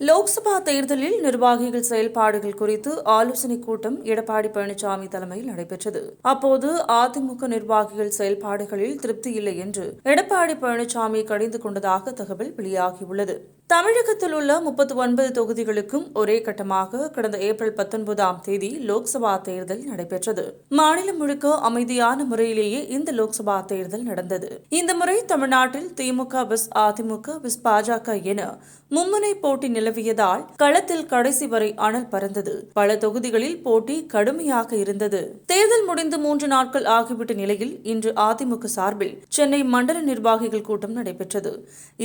லோக்சபா தேர்தலில் நிர்வாகிகள் செயல்பாடுகள் குறித்து ஆலோசனைக் கூட்டம் எடப்பாடி பழனிசாமி தலைமையில் நடைபெற்றது. அப்போது அதிமுக நிர்வாகிகள் செயல்பாடுகளில் திருப்தி இல்லை என்று எடப்பாடி பழனிசாமி கடிந்து கொண்டதாக தகவல் வெளியாகியுள்ளது. தமிழகத்தில் உள்ள முப்பத்தி ஒன்பது தொகுதிகளுக்கும் ஒரே கட்டமாக கடந்த ஏப்ரல் பத்தொன்பதாம் தேதி லோக்சபா தேர்தல் நடைபெற்றது. மாநிலம் முழுக்க அமைதியான முறையிலேயே இந்த லோக்சபா தேர்தல் நடந்தது. இந்த முறை தமிழ்நாட்டில் திமுக விஸ் அதிமுக விஸ் பாஜக என மும்முனை போட்டி நிலவியதால் களத்தில் கடைசி வரை அனல் பறந்தது. பல தொகுதிகளில் போட்டி கடுமையாக இருந்தது. தேர்தல் முடிந்து மூன்று நாட்கள் ஆகிவிட்ட நிலையில் இன்று அதிமுக சார்பில் சென்னை மண்டல நிர்வாகிகள் கூட்டம் நடைபெற்றது.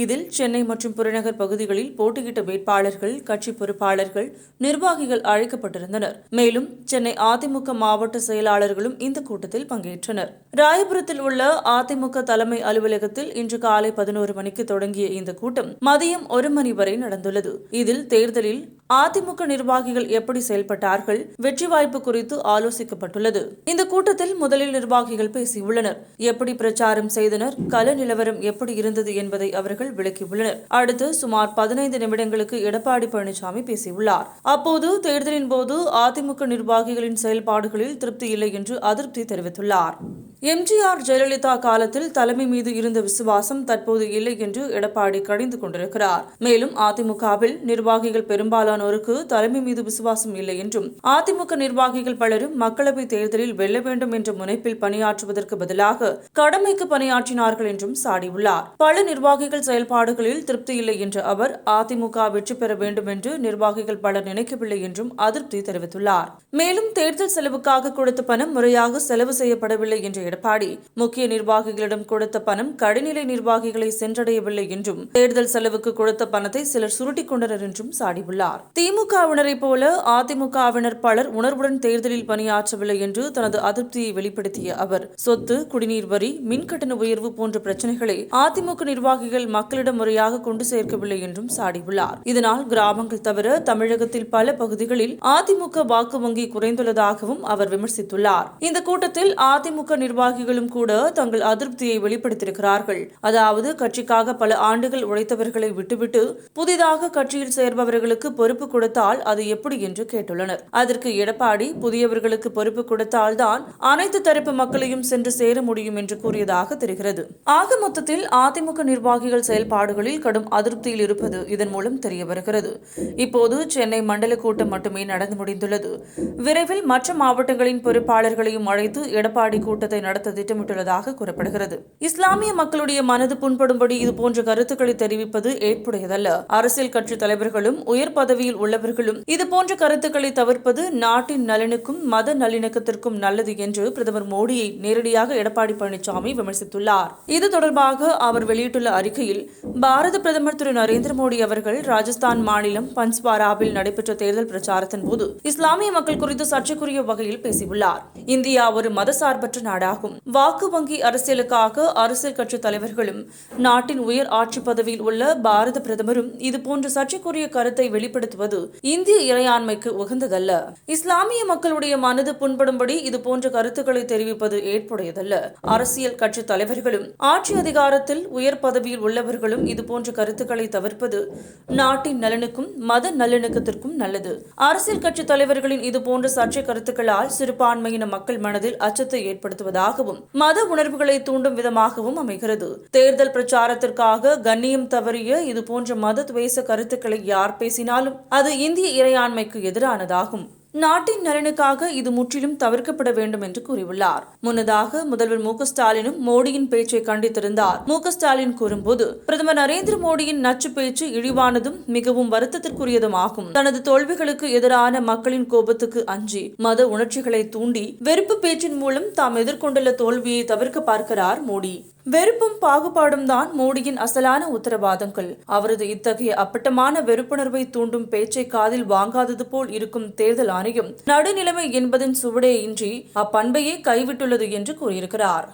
இதில் சென்னை மற்றும் புறநகர் பகுதி தொகுதிகளில் போட்டியிட்ட வேட்பாளர்கள் கட்சி பொறுப்பாளர்கள் நிர்வாகிகள் அழைக்கப்பட்டிருந்தனர். மேலும் சென்னை அதிமுக மாவட்ட செயலாளர்களும் இந்த கூட்டத்தில் பங்கேற்றனர். ராயபுரத்தில் உள்ள அதிமுக தலைமை அலுவலகத்தில் இன்று காலை பதினோரு மணிக்கு தொடங்கிய இந்த கூட்டம் மதியம் ஒரு மணி வரை நடந்துள்ளது. இதில் தேர்தலில் அதிமுக நிர்வாகிகள் எப்படி செயல்பட்டார்கள் வெற்றி வாய்ப்பு குறித்து ஆலோசிக்கப்பட்டுள்ளது. இந்த கூட்டத்தில் முதலில் நிர்வாகிகள் பேசியுள்ளனர். எப்படி பிரச்சாரம் செய்தனர் கல நிலவரம் எப்படி இருந்தது என்பதை அவர்கள் விளக்கியுள்ளனர். அடுத்து சுமார் பதினைந்து நிமிடங்களுக்கு எடப்பாடி பழனிசாமி பேசியுள்ளார். அப்போது தேர்தலின் போது அதிமுக நிர்வாகிகளின் செயல்பாடுகளில் திருப்தி இல்லை என்று அதிருப்தி தெரிவித்துள்ளார். எம்ஜிஆர் ஜெயலலிதா காலத்தில் தலைமை மீது இருந்த விசுவாசம் தற்போது இல்லை என்று எடப்பாடி கடிந்து கொண்டிருக்கிறார். மேலும் அதிமுகவில் நிர்வாகிகள் பெரும்பாலானோருக்கு தலைமை மீது விசுவாசம் இல்லை என்றும் அதிமுக நிர்வாகிகள் பலரும் மக்களவைத் தேர்தலில் வெல்ல வேண்டும் என்ற முனைப்பில் பணியாற்றுவதற்கு பதிலாக கடமைக்கு பணியாற்றினார்கள் என்றும் சாடியுள்ளார். பல நிர்வாகிகள் செயல்பாடுகளில் திருப்தி இல்லை என்ற அவர் அதிமுக வெற்றி பெற வேண்டும் என்று நிர்வாகிகள் பலர் நினைக்கவில்லை என்றும் அதிருப்தி தெரிவித்துள்ளார். மேலும் தேர்தல் செலவுக்காக கொடுத்த பணம் முறையாக செலவு செய்யப்படவில்லை என்ற எடப்பாடி. முக்கிய நிர்வாகிகளிடம் கொடுத்த பணம் கடைநிலை நிர்வாகிகளை சென்றடையவில்லை என்றும் தேர்தல் செலவுக்கு கொடுத்த பணத்தை சிலர் சுருட்டிக் கொண்டனர் என்றும் சாடியுள்ளார். திமுகவினரைப் போல அதிமுகவினர் பலர் உணர்வுடன் தேர்தலில் பணியாற்றவில்லை என்று தனது அதிருப்தியை வெளிப்படுத்திய அவர் சொத்து குடிநீர் வரி மின்கட்டண உயர்வு போன்ற பிரச்சனைகளை அதிமுக நிர்வாகிகள் மக்களிடம் முறையாக கொண்டு சேர்க்கவில்லை என்றும் சாடியுள்ளார். இதனால் கிராமங்கள் தவிர தமிழகத்தில் பல பகுதிகளில் அதிமுக வாக்கு வங்கி குறைந்துள்ளதாகவும் அவர் விமர்சித்துள்ளார். இந்த கூட்டத்தில் அதிமுக நிர்வாகிகளும் கூட தங்கள் அதிருப்தியை வெளிப்படுத்தியிருக்கிறார்கள். அதாவது கட்சிக்காக பல ஆண்டுகள் உழைத்தவர்களை விட்டுவிட்டு புதிதாக கட்சியில் சேர்பவர்களுக்கு பொறுப்பு கொடுத்தால் அது எப்படி என்று கேட்டுள்ளனர். அதற்கு எடப்பாடி புதியவர்களுக்கு பொறுப்பு கொடுத்தால்தான் அனைத்து தரப்பு மக்களையும் சென்று சேர முடியும் என்று கூறியதாக தெரிகிறது. ஆக மொத்தத்தில் அதிமுக நிர்வாகிகள் செயல்பாடுகளில் கடும் அதிருப்தியில் இருப்பது இதன் மூலம் தெரிய வருகிறது இப்போது சென்னை மண்டல கூட்டம் மட்டுமே நடந்து முடிந்துள்ளது. விரைவில் மற்ற மாவட்டங்களின் பொறுப்பாளர்களையும் அழைத்து எடப்பாடி கூட்டத்தை நடத்த திட்டமிட்டுள்ளதாக கூறப்படுகிறது. இஸ்லாமிய மக்களுடைய மனது புண்படும்படி இதுபோன்ற கருத்துக்களை தெரிவிப்பது ஏற்புடையதல்ல. அரசியல் கட்சி தலைவர்களும் உயர் பதவியில் உள்ளவர்களும் இதுபோன்ற கருத்துக்களை தவிர்ப்பது நாட்டின் நலனுக்கும் மத நல்லிணக்கத்திற்கும் நல்லது என்று பிரதமர் மோடியை நேரடியாக எடப்பாடி பழனிசாமி விமர்சித்துள்ளார். இது தொடர்பாக அவர் வெளியிட்டுள்ள அறிக்கையில் பாரத பிரதமர் திரு நரேந்திர மோடி அவர்கள் ராஜஸ்தான் மாநிலம் பன்ஸ்வாராவில் நடைபெற்ற தேர்தல் பிரச்சாரத்தின் போது இஸ்லாமிய மக்கள் குறித்து சர்ச்சைக்குரிய வகையில் பேசியுள்ளார். இந்தியா ஒரு மதசார்பற்ற நாடாகும் வாக்கு வங்கி அரசியலுக்காக அரசியல் கட்சி தலைவர்களும் நாட்டின் உயர் ஆட்சி பதவியில் உள்ள பாரத பிரதமரும் இதுபோன்ற சர்ச்சைக்குரிய கருத்தை வெளிப்படுத்துவது இந்திய இறையாண்மைக்கு உகந்ததல்ல. இஸ்லாமிய மக்களுடைய மனது புண்படும்படி இதுபோன்ற கருத்துக்களை தெரிவிப்பது ஏற்புடையதல்ல. அரசியல் கட்சி தலைவர்களும் ஆட்சி அதிகாரத்தில் உயர் பதவியில் உள்ளவர்களும் இதுபோன்ற கருத்துக்களை தவிர்ப்பது நாட்டின் நலனுக்கும் மத நல்லிணக்கத்திற்கும் நல்லது. அரசியல் கட்சி தலைவர்களின் இதுபோன்ற சர்ச்சை கருத்துக்களால் சிறுபான்மையின மக்கள் மனதில் அச்சத்தை ஏற்படுத்துவதாகவும் மத உணர்வுகளை தூண்டும் விதமாகவும் அமைகிறது. தேர்தல் பிரச்சாரத்திற்காக கண்ணியம் தவறிய இதுபோன்ற மத துவேச கருத்துக்களை யார் பேசினாலும் அது இந்திய இறையாண்மைக்கு எதிரானதாகும். நாட்டின் நலனுக்காக இது முற்றிலும் தவிர்க்கப்பட வேண்டும் என்று கூறியுள்ளார். முன்னதாக முதல்வர் மு. ஸ்டாலினும் மோடியின் பேச்சை கண்டித்திருந்தார். மு. ஸ்டாலின் கூறும்போது பிரதமர் நரேந்திர மோடியின் நச்சு பேச்சு இழிவானதும் மிகவும் வருத்தத்திற்குரியதுமாகும் தனது தோல்விகளுக்கு எதிரான மக்களின் கோபத்துக்கு அஞ்சி மத உணர்ச்சிகளை தூண்டி வெறுப்பு பேச்சின் மூலம் தாம் எதிர்கொண்டுள்ள தோல்வியை தவிர்க்க பார்க்கிறார் மோடி. வெறுப்பும் பாகுபாடும் தான் மோடியின் அசலான உத்தரவாதங்கள். அவரது இத்தகைய அப்பட்டமான வெறுப்புணர்வை தூண்டும் பேச்சை காதில் வாங்காதது போல் இருக்கும் தேர்தல் ஆணையம் நடுநிலைமை என்பதன் சுவடே இன்றி அப்பண்பையே கைவிட்டுள்ளது என்று கூறியிருக்கிறார்.